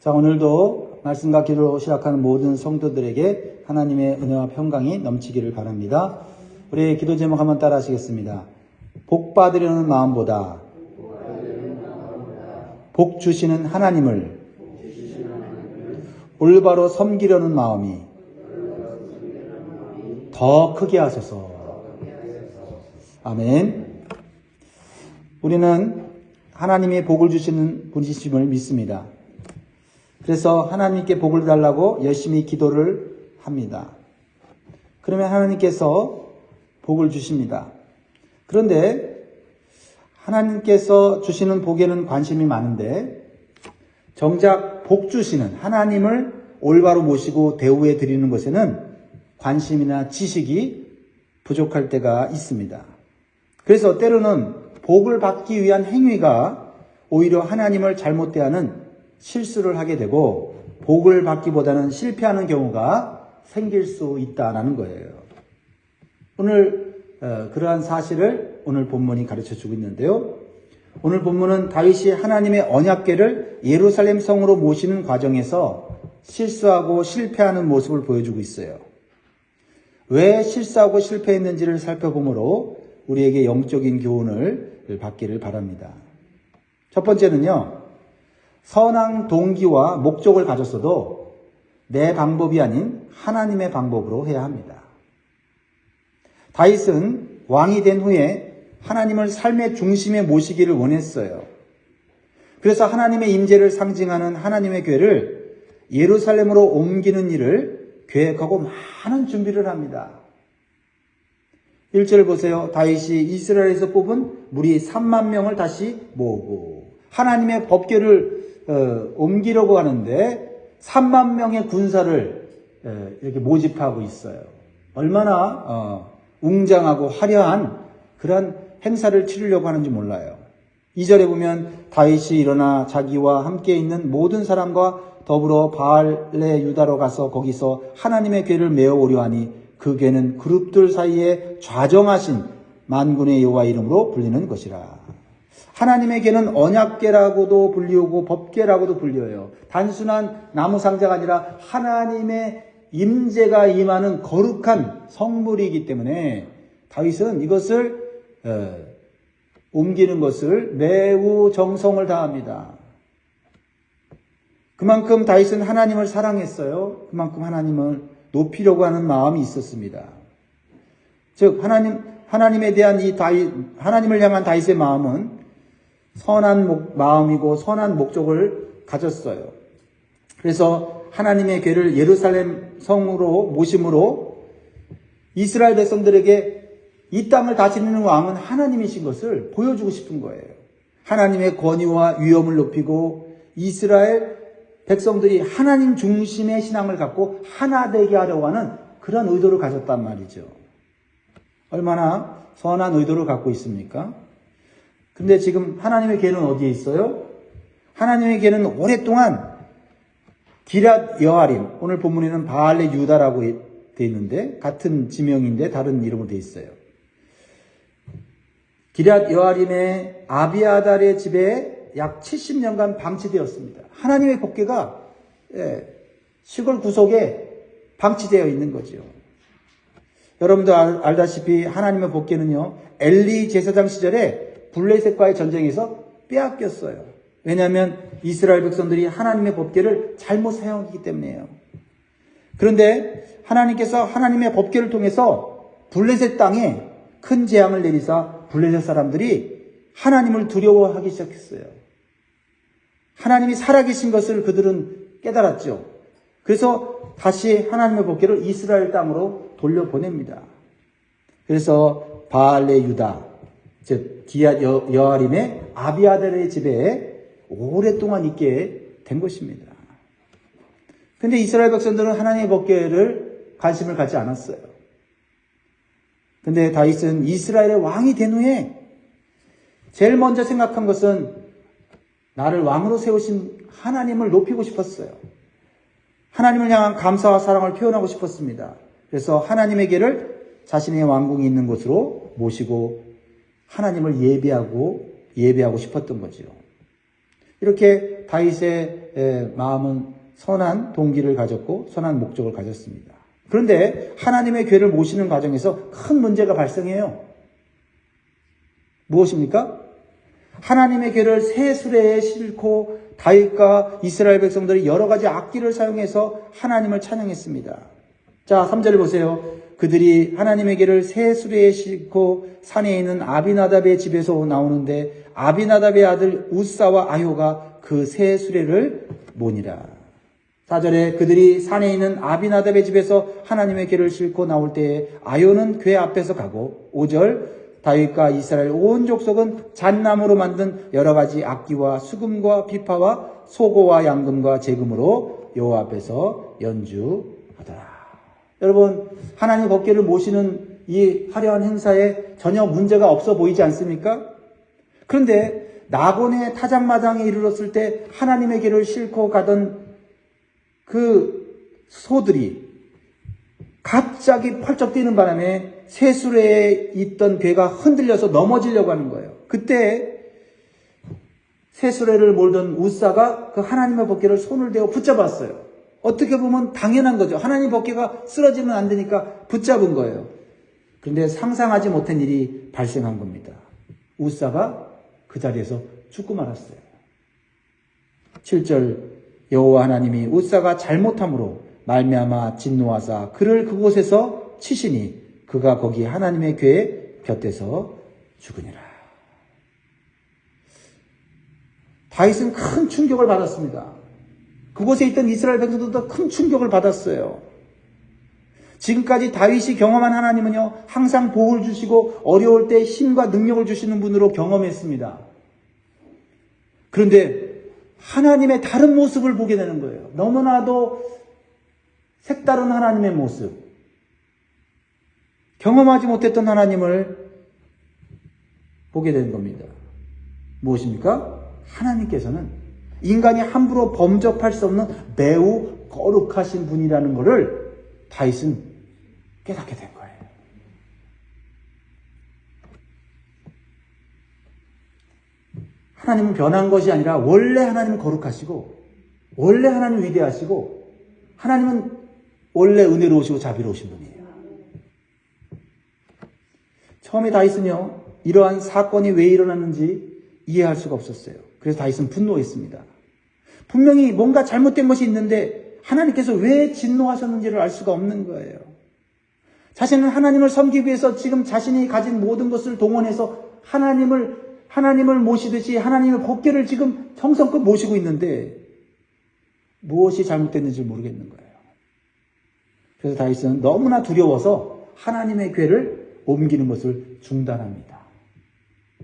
자, 오늘도 말씀과 기도로 시작하는 모든 성도들에게 하나님의 은혜와 평강이 넘치기를 바랍니다. 우리 기도 제목 한번 따라 하시겠습니다. 복 받으려는 마음보다 복 주시는 하나님을 올바로 섬기려는 마음이 더 크게 하소서. 아멘. 우리는 하나님의 복을 주시는 분이심을 믿습니다. 그래서 하나님께 복을 달라고 열심히 기도를 합니다. 그러면 하나님께서 복을 주십니다. 그런데 하나님께서 주시는 복에는 관심이 많은데 정작 복 주시는 하나님을 올바로 모시고 대우해 드리는 것에는 관심이나 지식이 부족할 때가 있습니다. 그래서 때로는 복을 받기 위한 행위가 오히려 하나님을 잘못 대하는 실수를 하게 되고 복을 받기보다는 실패하는 경우가 생길 수 있다라는 거예요. 오늘 어, 그러한 사실을 오늘 본문이 가르쳐 주고 있는데요. 오늘 본문은 다윗이 하나님의 언약궤를 예루살렘 성으로 모시는 과정에서 실수하고 실패하는 모습을 보여주고 있어요. 왜 실수하고 실패했는지를 살펴보므로 우리에게 영적인 교훈을 받기를 바랍니다. 첫 번째는요, 선한 동기와 목적을 가졌어도 내 방법이 아닌 하나님의 방법으로 해야 합니다. 다윗은 왕이 된 후에 하나님을 삶의 중심에 모시기를 원했어요. 그래서 하나님의 임재를 상징하는 하나님의 궤를 예루살렘으로 옮기는 일을 계획하고 많은 준비를 합니다. 1절 보세요. 다윗이 이스라엘에서 뽑은 무리 3만 명을 다시 모으고 하나님의 법궤를 어, 옮기려고 하는데 3만 명의 군사를 어, 이렇게 모집하고 있어요. 얼마나 어, 웅장하고 화려한 그런 행사를 치르려고 하는지 몰라요. 2절에 보면 다윗이 일어나 자기와 함께 있는 모든 사람과 더불어 바알레 유다로 가서 거기서 하나님의 궤를 메어 오려 하니 그 궤는 그룹들 사이에 좌정하신 만군의 여호와 이름으로 불리는 것이라. 하나님의 궤는 언약궤라고도 불리우고 법궤라고도 불려요. 단순한 나무 상자가 아니라 하나님의 임재가 임하는 거룩한 성물이기 때문에 다윗은 이것을 어, 옮기는 것을 매우 정성을 다합니다. 그만큼 다윗은 하나님을 사랑했어요. 그만큼 하나님을 높이려고 하는 마음이 있었습니다. 즉 하나님 하나님에 대한 이 다윗 하나님을 향한 다윗의 마음은 선한 목, 마음이고 선한 목적을 가졌어요. 그래서 하나님의 궤를 예루살렘 성으로 모심으로 이스라엘 백성들에게 이 땅을 다스리는 왕은 하나님이신 것을 보여주고 싶은 거예요. 하나님의 권위와 위엄을 높이고 이스라엘 백성들이 하나님 중심의 신앙을 갖고 하나 되게 하려고 하는 그런 의도를 가졌단 말이죠. 얼마나 선한 의도를 갖고 있습니까? 근데 지금 하나님의 궤는 어디에 있어요? 하나님의 궤는 오랫동안 기랏 여아림, 오늘 본문에는 바알레 유다라고 되어 있는데 같은 지명인데 다른 이름으로 되어 있어요. 기랏 여아림의 아비아달의 집에 약 70년간 방치되었습니다. 하나님의 법궤가 예, 시골 구석에 방치되어 있는 거죠. 여러분도 알다시피 하나님의 법궤는요 엘리 제사장 시절에 블레셋과의 전쟁에서 빼앗겼어요. 왜냐하면 이스라엘 백성들이 하나님의 법궤를 잘못 사용했기 때문이에요. 그런데 하나님께서 하나님의 법궤를 통해서 블레셋 땅에 큰 재앙을 내리사 블레셋 사람들이 하나님을 두려워하기 시작했어요. 하나님이 살아계신 것을 그들은 깨달았죠. 그래서 다시 하나님의 법궤를 이스라엘 땅으로 돌려보냅니다. 그래서 바알레 유다, 즉 기앗 여아림의 아비아델의 집에 오랫동안 있게 된 것입니다. 근데 이스라엘 백성들은 하나님의 법궤를 관심을 갖지 않았어요. 근데 다윗은 이스라엘의 왕이 된 후에 제일 먼저 생각한 것은 나를 왕으로 세우신 하나님을 높이고 싶었어요. 하나님을 향한 감사와 사랑을 표현하고 싶었습니다. 그래서 하나님에게를 자신의 왕궁이 있는 곳으로 모시고 하나님을 예배하고 예배하고 싶었던 거지요. 이렇게 다윗의 에, 마음은 선한 동기를 가졌고 선한 목적을 가졌습니다. 그런데 하나님의 괴를 모시는 과정에서 큰 문제가 발생해요. 무엇입니까? 하나님의 괴를 새 수레에 싣고 다윗과 이스라엘 백성들이 여러 가지 악기를 사용해서 하나님을 찬양했습니다. 자, 3절 보세요. 그들이 하나님의 괴를 새 수레에 싣고 산에 있는 아비나답의 집에서 나오는데 아비나답의 아들 우사와 아효가 그 새 수레를 모니라. 4절에 그들이 산에 있는 아비나답의 집에서 하나님의 괴를 싣고 나올 때에 아효는 괴 앞에서 가고 5절 다윗과 이스라엘 온 족속은 잣나무로 만든 여러 가지 악기와 수금과 비파와 소고와 양금과 재금으로 여호와 앞에서 연주하더라. 여러분 하나님 법궤를 모시는 이 화려한 행사에 전혀 문제가 없어 보이지 않습니까? 그런데 나곤의 타작마당에 이르렀을 때 하나님의 길을 싣고 가던 그 소들이 갑자기 펄쩍 뛰는 바람에 새수레에 있던 괴가 흔들려서 넘어지려고 하는 거예요. 그때 새수레를 몰던 우사가 그 하나님의 법궤를 손을 대고 붙잡았어요. 어떻게 보면 당연한 거죠. 하나님 법궤가 쓰러지면 안 되니까 붙잡은 거예요. 그런데 상상하지 못한 일이 발생한 겁니다. 우사가 그 자리에서 죽고 말았어요. 7절 여호와 하나님이 우사가 잘못함으로 말미암아 진노하사 그를 그곳에서 치시니 그가 거기 하나님의 궤 곁에서 죽으니라. 다윗은 큰 충격을 받았습니다. 그곳에 있던 이스라엘 백성들도 큰 충격을 받았어요. 지금까지 다윗이 경험한 하나님은요, 항상 복을 주시고 어려울 때 힘과 능력을 주시는 분으로 경험했습니다. 그런데 하나님의 다른 모습을 보게 되는 거예요. 너무나도 색다른 하나님의 모습. 경험하지 못했던 하나님을 보게 되는 겁니다. 무엇입니까? 하나님께서는 인간이 함부로 범접할 수 없는 매우 거룩하신 분이라는 것을 다윗은 깨닫게 된 거예요. 하나님은 변한 것이 아니라 원래 하나님은 거룩하시고 원래 하나님 위대하시고 하나님은 원래 은혜로우시고 자비로우신 분이에요. 처음에 다윗은요 이러한 사건이 왜 일어났는지 이해할 수가 없었어요. 그래서 다윗은 분노했습니다. 분명히 뭔가 잘못된 것이 있는데 하나님께서 왜 진노하셨는지를 알 수가 없는 거예요. 자신은 하나님을 섬기기 위해서 지금 자신이 가진 모든 것을 동원해서 하나님을 하나님을 모시듯이 하나님의 법궤를 지금 정성껏 모시고 있는데 무엇이 잘못됐는지 모르겠는 거예요. 그래서 다윗은 너무나 두려워서 하나님의 궤를 옮기는 것을 중단합니다.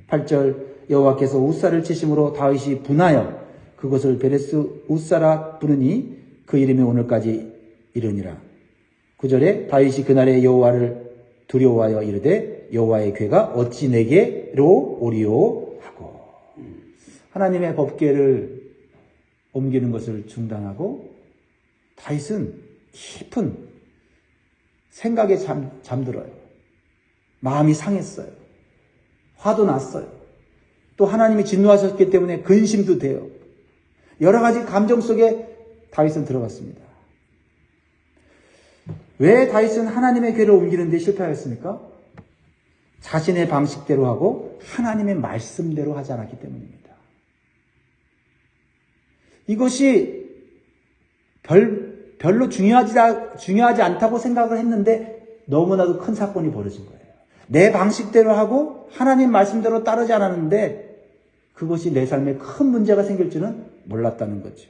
8절 여호와께서 우사를 치심으로 다윗이 분하여 그것을 베레스 우사라 부르니 그 이름이 오늘까지 이르니라. 9절에 다윗이 그날에 여호와를 두려워하여 이르되 여호와의 궤가 어찌 내게로 오리오 하고 하나님의 법궤를 옮기는 것을 중단하고 다윗은 깊은 생각에 잠, 잠들어요. 마음이 상했어요. 화도 났어요. 또 하나님이 진노하셨기 때문에 근심도 돼요. 여러 가지 감정 속에 다윗은 들어갔습니다. 왜 다윗은 하나님의 궤를 옮기는 데 실패하였습니까? 자신의 방식대로 하고 하나님의 말씀대로 하지 않았기 때문입니다. 이것이 별, 별로 중요하지, 중요하지 않다고 생각을 했는데 너무나도 큰 사건이 벌어진 거예요. 내 방식대로 하고 하나님 말씀대로 따르지 않았는데 그것이 내 삶에 큰 문제가 생길 줄은 몰랐다는 거죠.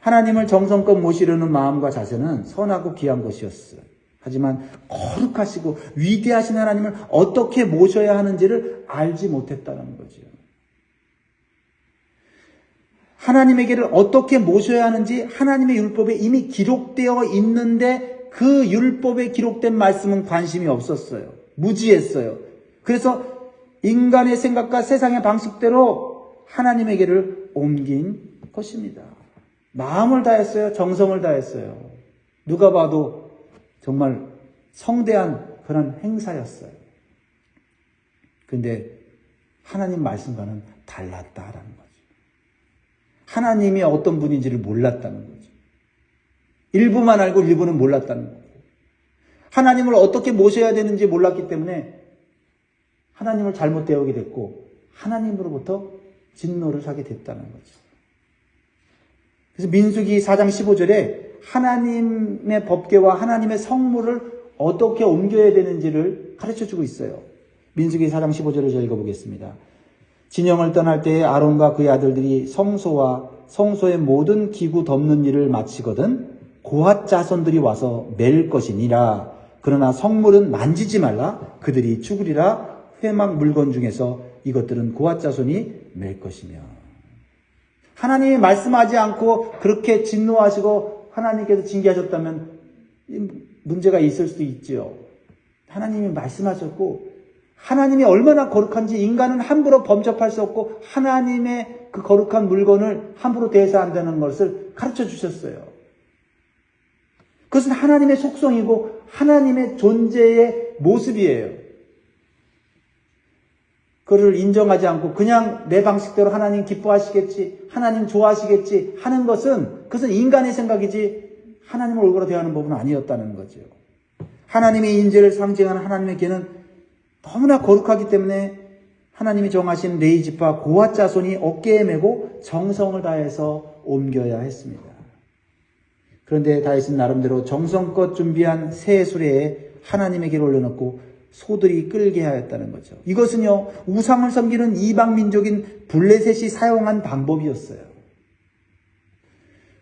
하나님을 정성껏 모시려는 마음과 자세는 선하고 귀한 것이었어요. 하지만 거룩하시고 위대하신 하나님을 어떻게 모셔야 하는지를 알지 못했다는 거죠. 하나님에게를 어떻게 모셔야 하는지 하나님의 율법에 이미 기록되어 있는데 그 율법에 기록된 말씀은 관심이 없었어요. 무지했어요. 그래서 인간의 생각과 세상의 방식대로 하나님에게를 옮긴 것입니다. 마음을 다했어요. 정성을 다했어요. 누가 봐도 정말 성대한 그런 행사였어요. 근데 하나님 말씀과는 달랐다라는 거죠. 하나님이 어떤 분인지를 몰랐다는 거죠. 일부만 알고 일부는 몰랐다는 거예요. 하나님을 어떻게 모셔야 되는지 몰랐기 때문에 하나님을 잘못 대하게 됐고 하나님으로부터 진노를 하게 됐다는 거죠. 그래서 민수기 4장 15절에 하나님의 법계와 하나님의 성물을 어떻게 옮겨야 되는지를 가르쳐 주고 있어요. 민수기 4장 15절을 저희가 보겠습니다. 진영을 떠날 때에 아론과 그의 아들들이 성소와 성소의 모든 기구 덮는 일을 마치거든 고핫 자손들이 와서 맬 것이니라. 그러나 성물은 만지지 말라. 그들이 죽으리라. 회막 물건 중에서 이것들은 고핫 자손이 맬 것이며. 하나님이 말씀하지 않고 그렇게 진노하시고 하나님께서 징계하셨다면 문제가 있을 수도 있지요. 하나님이 말씀하셨고 하나님이 얼마나 거룩한지 인간은 함부로 범접할 수 없고 하나님의 그 거룩한 물건을 함부로 대해서 한다는 것을 가르쳐 주셨어요. 그것은 하나님의 속성이고 하나님의 존재의 모습이에요. 그를 인정하지 않고 그냥 내 방식대로 하나님 기뻐하시겠지, 하나님 좋아하시겠지 하는 것은 그것은 인간의 생각이지 하나님을 얼굴로 대하는 법은 아니었다는 거죠. 하나님의 인재를 상징하는 하나님의 개는 너무나 거룩하기 때문에 하나님이 정하신 레이지파 고아 자손이 어깨에 메고 정성을 다해서 옮겨야 했습니다. 그런데 다윗은 나름대로 정성껏 준비한 새 수레에 하나님에게 올려놓고 소들이 끌게 하였다는 거죠. 이것은요 우상을 섬기는 이방 민족인 블레셋이 사용한 방법이었어요.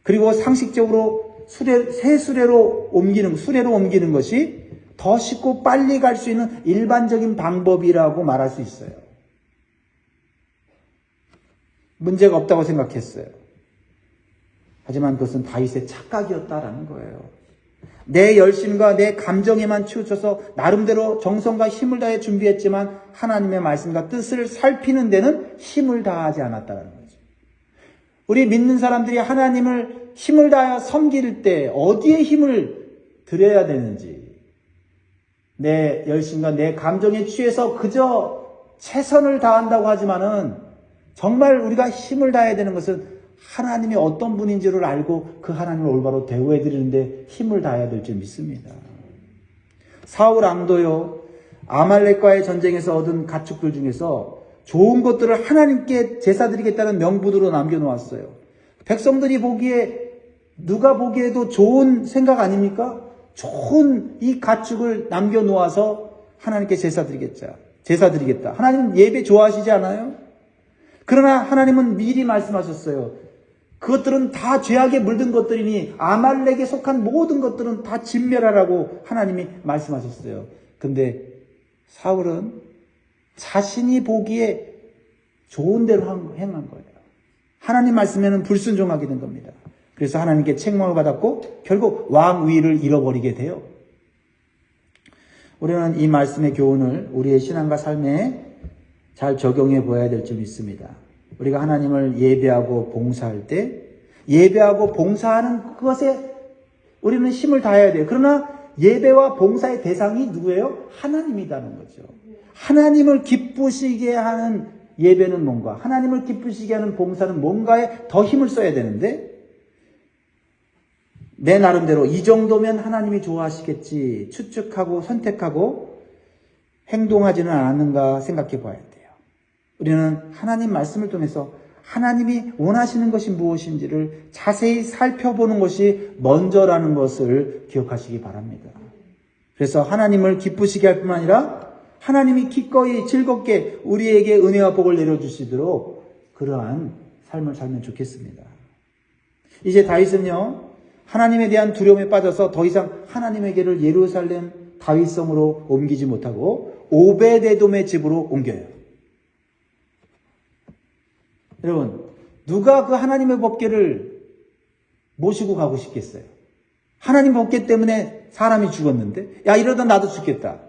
그리고 상식적으로 수레, 새 수레로 옮기는 수레로 옮기는 것이 더 쉽고 빨리 갈 수 있는 일반적인 방법이라고 말할 수 있어요. 문제가 없다고 생각했어요. 하지만 그것은 다윗의 착각이었다라는 거예요. 내 열심과 내 감정에만 치우쳐서 나름대로 정성과 힘을 다해 준비했지만 하나님의 말씀과 뜻을 살피는 데는 힘을 다하지 않았다는 거죠. 우리 믿는 사람들이 하나님을 힘을 다하여 섬길 때 어디에 힘을 들여야 되는지 내 열심과 내 감정에 취해서 그저 최선을 다한다고 하지만은 정말 우리가 힘을 다해야 되는 것은 하나님이 어떤 분인지를 알고 그 하나님을 올바로 대우해 드리는데 힘을 다해야 될 줄 믿습니다. 사울 왕도요 아말렉과의 전쟁에서 얻은 가축들 중에서 좋은 것들을 하나님께 제사 드리겠다는 명분으로 남겨놓았어요. 백성들이 보기에 누가 보기에도 좋은 생각 아닙니까? 좋은 이 가축을 남겨놓아서 하나님께 제사 드리겠자. 제사 드리겠다. 하나님 예배 좋아하시지 않아요? 그러나 하나님은 미리 말씀하셨어요. 그것들은 다 죄악에 물든 것들이니 아말렉에 속한 모든 것들은 다 진멸하라고 하나님이 말씀하셨어요. 근데 사울은 자신이 보기에 좋은 대로 행한 거예요. 하나님 말씀에는 불순종하게 된 겁니다. 그래서 하나님께 책망을 받았고 결국 왕위를 잃어버리게 돼요. 우리는 이 말씀의 교훈을 우리의 신앙과 삶에 잘 적용해 보아야 될줄 믿습니다. 우리가 하나님을 예배하고 봉사할 때 예배하고 봉사하는 그것에 우리는 힘을 다해야 돼요. 그러나 예배와 봉사의 대상이 누구예요? 하나님이라는 거죠. 하나님을 기쁘시게 하는 예배는 뭔가, 하나님을 기쁘시게 하는 봉사는 뭔가에 더 힘을 써야 되는데 내 나름대로 이 정도면 하나님이 좋아하시겠지 추측하고 선택하고 행동하지는 않았는가 생각해 봐야 돼요. 우리는 하나님 말씀을 통해서 하나님이 원하시는 것이 무엇인지를 자세히 살펴보는 것이 먼저라는 것을 기억하시기 바랍니다. 그래서 하나님을 기쁘시게 할 뿐만 아니라 하나님이 기꺼이 즐겁게 우리에게 은혜와 복을 내려주시도록 그러한 삶을 살면 좋겠습니다. 이제 다윗은요, 하나님에 대한 두려움에 빠져서 더 이상 하나님에게를 예루살렘 다윗성으로 옮기지 못하고 오베데돔의 집으로 옮겨요. 여러분, 누가 그 하나님의 법계를 모시고 가고 싶겠어요? 하나님 법계 때문에 사람이 죽었는데, 야, 이러다 나도 죽겠다.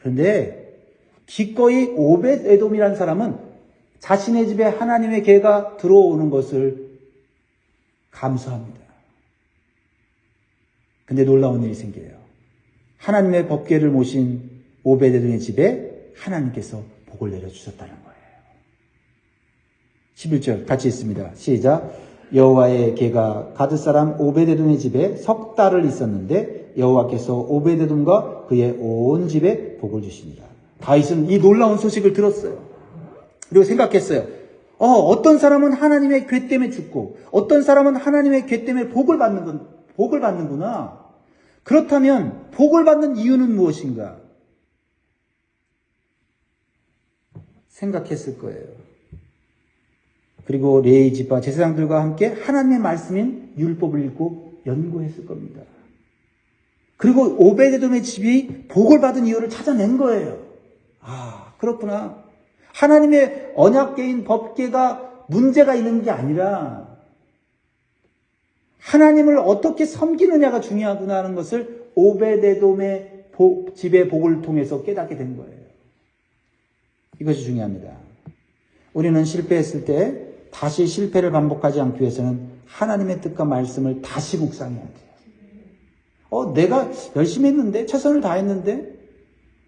그런데 기꺼이 오벳 에돔이라는 사람은 자신의 집에 하나님의 개가 들어오는 것을 감수합니다. 근데 놀라운 일이 생겨요. 하나님의 법궤를 모신 오베데돔의 집에 하나님께서 복을 내려주셨다는 거예요. 11절 같이 있습니다. 시작. 여호와의 개가 가드 사람 오베데돔의 집에 석 달을 있었는데 여호와께서 오베데돔과 그의 온 집에 복을 주십니다. 다윗은 이 놀라운 소식을 들었어요. 그리고 생각했어요. 어, 어떤 사람은 하나님의 괴 때문에 죽고, 어떤 사람은 하나님의 괴 때문에 복을 받는 건, 복을 받는구나. 그렇다면, 복을 받는 이유는 무엇인가? 생각했을 거예요. 그리고 레이 집과 제사장들과 함께 하나님의 말씀인 율법을 읽고 연구했을 겁니다. 그리고 오베데돔의 집이 복을 받은 이유를 찾아낸 거예요. 아, 그렇구나. 하나님의 언약계인 법계가 문제가 있는 게 아니라 하나님을 어떻게 섬기느냐가 중요하구나 하는 것을 오베데돔의 복- 집의 복을 통해서 깨닫게 된 거예요. 이것이 중요합니다. 우리는 실패했을 때 다시 실패를 반복하지 않기 위해서는 하나님의 뜻과 말씀을 다시 묵상해야 돼요. 어, 내가 열심히 했는데, 최선을 다했는데,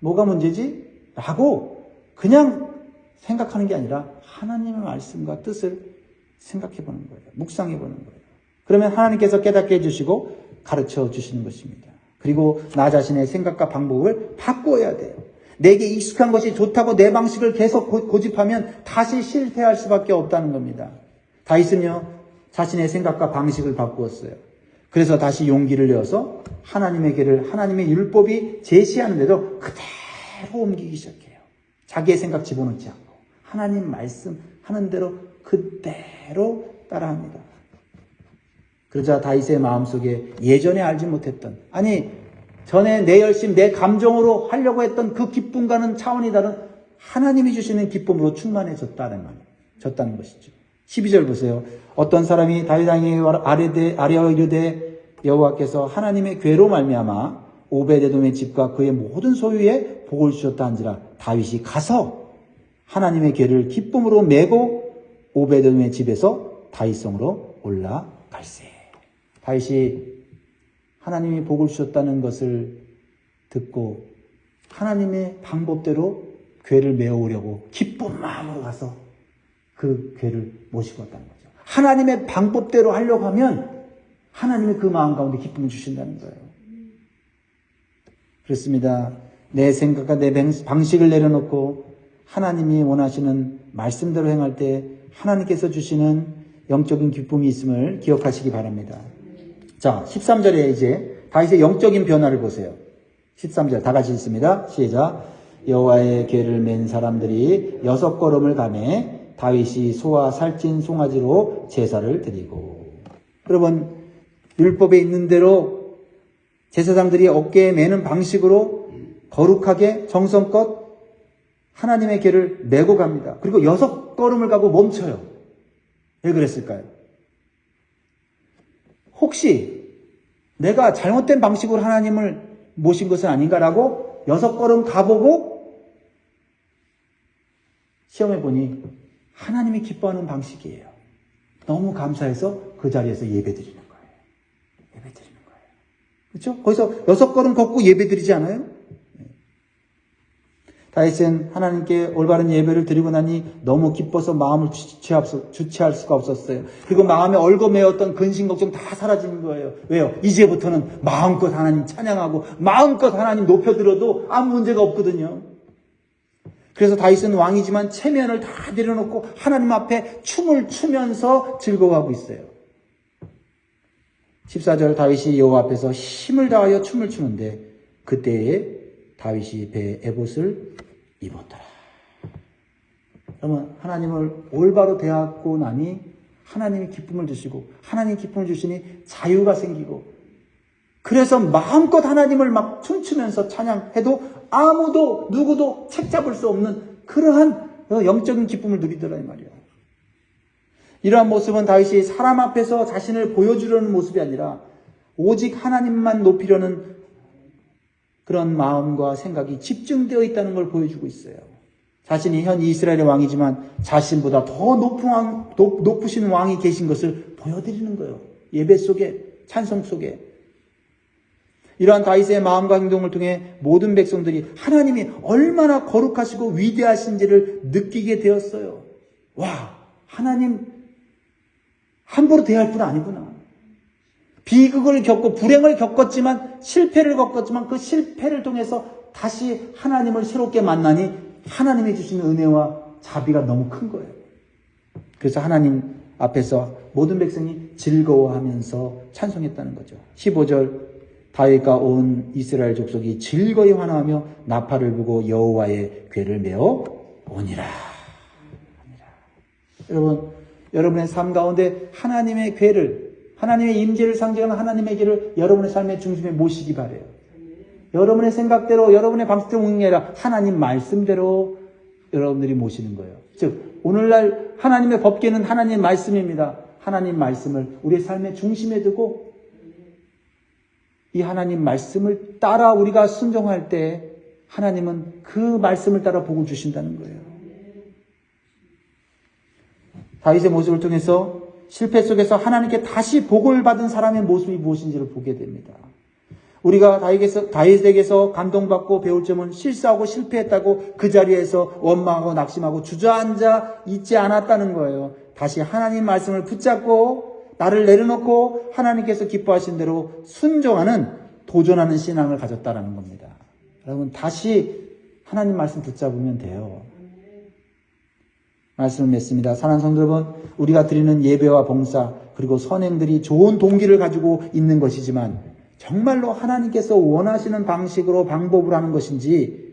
뭐가 문제지? 라고 그냥 생각하는 게 아니라 하나님의 말씀과 뜻을 생각해 보는 거예요. 묵상해 보는 거예요. 그러면 하나님께서 깨닫게 해주시고 가르쳐 주시는 것입니다. 그리고 나 자신의 생각과 방법을 바꿔야 돼요. 내게 익숙한 것이 좋다고 내 방식을 계속 고- 고집하면 다시 실패할 수밖에 없다는 겁니다. 다윗은요, 자신의 생각과 방식을 바꾸었어요. 그래서 다시 용기를 내어서 하나님에게를 하나님의 율법이 제시하는데도 그대로 옮기기 시작해요. 자기의 생각 집어넣지 않고 하나님 말씀 하는 대로 그대로 따라합니다. 그러자 다윗의 마음속에 예전에 알지 못했던 아니 전에 내 열심 내 감정으로 하려고 했던 그 기쁨과는 차원이 다른 하나님이 주시는 기쁨으로 충만해졌다는 말, 졌다는 것이죠. 12절 보세요. 어떤 사람이 다윗 왕에게 아뢰되 아뢰어 이르되 여호와께서 하나님의 괴로 말미암아 오베데돔의 집과 그의 모든 소유에 복을 주셨다 한지라 다윗이 가서 하나님의 괴를 기쁨으로 메고 오베데돔의 집에서 다윗성으로 올라갈세. 다윗이 하나님이 복을 주셨다는 것을 듣고 하나님의 방법대로 괴를 메어오려고 기쁜 마음으로 가서 그 괴를 모시고 왔다는 거죠. 하나님의 방법대로 하려고 하면 하나님의 그 마음 가운데 기쁨을 주신다는 거예요. 그렇습니다. 내 생각과 내 방식을 내려놓고 하나님이 원하시는 말씀대로 행할 때 하나님께서 주시는 영적인 기쁨이 있음을 기억하시기 바랍니다. 자, 13절에 이제 다윗의 영적인 변화를 보세요. 13절 다 같이 읽습니다. 시작. 여호와의 괴를 맨 사람들이 여섯 걸음을 가매 다윗이 소와 살찐 송아지로 제사를 드리고 여러분 율법에 있는 대로 제사장들이 어깨에 매는 방식으로 거룩하게 정성껏 하나님의 괴를 메고 갑니다. 그리고 여섯 걸음을 가고 멈춰요. 왜 그랬을까요? 혹시 내가 잘못된 방식으로 하나님을 모신 것은 아닌가라고 여섯 걸음 가보고 시험해 보니 하나님이 기뻐하는 방식이에요. 너무 감사해서 그 자리에서 예배 드리는 거예요. 예배 드리는 거예요. 그렇죠? 거기서 여섯 걸음 걷고 예배 드리지 않아요? 다윗은 하나님께 올바른 예배를 드리고 나니 너무 기뻐서 마음을 주체할, 수가 없었어요. 그리고 마음에 얽어매었던 근심 걱정 다 사라지는 거예요. 왜요? 이제부터는 마음껏 하나님 찬양하고 마음껏 하나님 높여들어도 아무 문제가 없거든요. 그래서 다윗은 왕이지만 체면을 다 내려놓고 하나님 앞에 춤을 추면서 즐거워하고 있어요. 14절 다윗이 여호와 앞에서 힘을 다하여 춤을 추는데 그때에 다윗이 배에 에봇을 입었더라. 그러면 하나님을 올바로 대하고 나니 하나님이 기쁨을 주시고 하나님 기쁨을 주시니 자유가 생기고 그래서 마음껏 하나님을 막 춤추면서 찬양해도 아무도 누구도 책 잡을 수 없는 그러한 영적인 기쁨을 누리더라 이 말이야. 이러한 모습은 다윗이 사람 앞에서 자신을 보여주려는 모습이 아니라 오직 하나님만 높이려는 그런 마음과 생각이 집중되어 있다는 걸 보여주고 있어요. 자신이 현 이스라엘의 왕이지만 자신보다 더 높은 왕, 높, 높으신 왕이 계신 것을 보여드리는 거예요. 예배 속에, 찬송 속에. 이러한 다윗의 마음과 행동을 통해 모든 백성들이 하나님이 얼마나 거룩하시고 위대하신지를 느끼게 되었어요. 와, 하나님 함부로 대할 분 아니구나. 비극을 겪고 불행을 겪었지만 실패를 겪었지만 그 실패를 통해서 다시 하나님을 새롭게 만나니 하나님이 주신 은혜와 자비가 너무 큰 거예요. 그래서 하나님 앞에서 모든 백성이 즐거워하면서 찬송했다는 거죠. 15절 다윗과 온 이스라엘 족속이 즐거이 환호하며 나팔을 불고 여호와의 궤를 메어 오니라. 여러분, 여러분의 삶 가운데 하나님의 궤를, 하나님의 임재를 상징하는 하나님의 궤를 여러분의 삶의 중심에 모시기 바래요. 여러분의 생각대로, 여러분의 방식대로 옮는 게 아니라 하나님 말씀대로 여러분들이 모시는 거예요. 즉, 오늘날 하나님의 법계는 하나님 말씀입니다. 하나님 말씀을 우리의 삶의 중심에 두고 이 하나님 말씀을 따라 우리가 순종할 때 하나님은 그 말씀을 따라 복을 주신다는 거예요. 다윗의 모습을 통해서 실패 속에서 하나님께 다시 복을 받은 사람의 모습이 무엇인지를 보게 됩니다. 우리가 다윗에게서, 다윗에게서 감동받고 배울 점은 실수하고 실패했다고 그 자리에서 원망하고 낙심하고 주저앉아 있지 않았다는 거예요. 다시 하나님 말씀을 붙잡고 나를 내려놓고 하나님께서 기뻐하신 대로 순종하는 도전하는 신앙을 가졌다라는 겁니다. 여러분 다시 하나님 말씀 붙잡으면 돼요. 말씀을 맺습니다. 사랑하는 성도 여러분, 우리가 드리는 예배와 봉사 그리고 선행들이 좋은 동기를 가지고 있는 것이지만 정말로 하나님께서 원하시는 방식으로 방법을 하는 것인지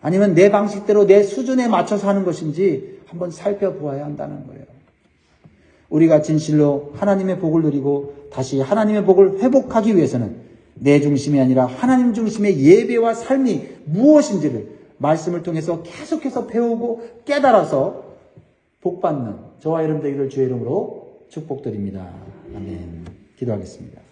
아니면 내 방식대로 내 수준에 맞춰서 하는 것인지 한번 살펴보아야 한다는 거예요. 우리가 진실로 하나님의 복을 누리고 다시 하나님의 복을 회복하기 위해서는 내 중심이 아니라 하나님 중심의 예배와 삶이 무엇인지를 말씀을 통해서 계속해서 배우고 깨달아서 복받는 저와 여러분 되기를 주의 이름으로 축복드립니다. 아멘. 기도하겠습니다.